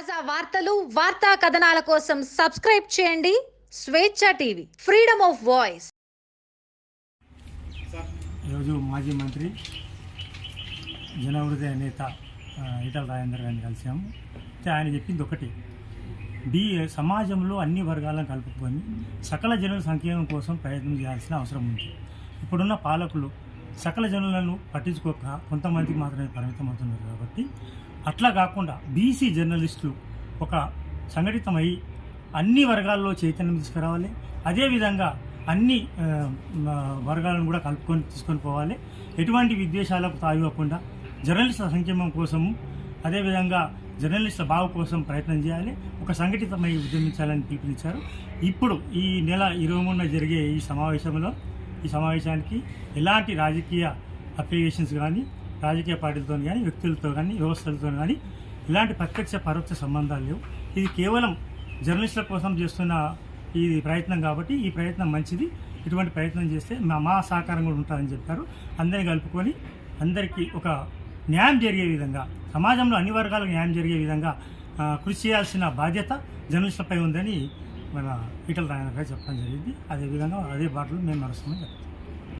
తాజా వార్తలు వార్తా కథనాల కోసం సబ్స్క్రైబ్ చేయండి. స్వేచ్ఛ టీవీ ఫ్రీడమ్ ఆఫ్ వాయిస్. ఈరోజు మాజీ మంత్రి జనహృదయ నేత ఈటల రాజేందర్ గారిని కలిసాము అయితే ఆయన చెప్పింది ఒకటి. బీ సమాజంలో అన్ని వర్గాలను కలుపుకొని సకల జనుల సంక్షేమం కోసం ప్రయత్నం చేయాల్సిన అవసరం ఉంది. ఇప్పుడున్న పాలకులు సకల జనులను పట్టించుకోక కొంతమందికి మాత్రమే పరిమితం అవుతున్నారు కాబట్టి అట్లా కాకుండా బీసీ జర్నలిస్టులు ఒక సంఘటితమై అన్ని వర్గాల్లో చైతన్యం తీసుకురావాలి. అదేవిధంగా అన్ని వర్గాలను కూడా కలుపుకొని తీసుకొని పోవాలి. ఎటువంటి విద్వేషాలకు తాగివ్వకుండా జర్నలిస్టుల సంక్షేమం కోసము అదేవిధంగా జర్నలిస్టుల బాగు కోసం ప్రయత్నం చేయాలి. ఒక సంఘటితమై ఉద్యమించాలని పిలుపునిచ్చారు. ఇప్పుడు ఈ నెల ఇరవై మూడున జరిగే ఈ సమావేశంలో ఈ సమావేశానికి ఎలాంటి రాజకీయ అప్లికేషన్స్ కానీ రాజకీయ పార్టీలతో కానీ వ్యక్తులతో కానీ వ్యవస్థలతో కానీ ఇలాంటి ప్రత్యక్ష పరోక్ష సంబంధాలు లేవు. ఇది కేవలం జర్నలిస్టుల కోసం చేస్తున్న ఈ ప్రయత్నం కాబట్టి ఈ ప్రయత్నం మంచిది. ఇటువంటి ప్రయత్నం చేస్తే మా మా సహకారం కూడా ఉంటుందని చెప్పారు అందరిని కలుపుకొని అందరికీ ఒక న్యాయం జరిగే విధంగా సమాజంలో అన్ని వర్గాలకు న్యాయం జరిగే విధంగా కృషి చేయాల్సిన బాధ్యత జర్నలిస్టులపై ఉందని మన ఈటల రాయన గారు చెప్పడం జరిగింది. అదేవిధంగా అదే బాటలో మేము నడుస్తామని చెప్తాం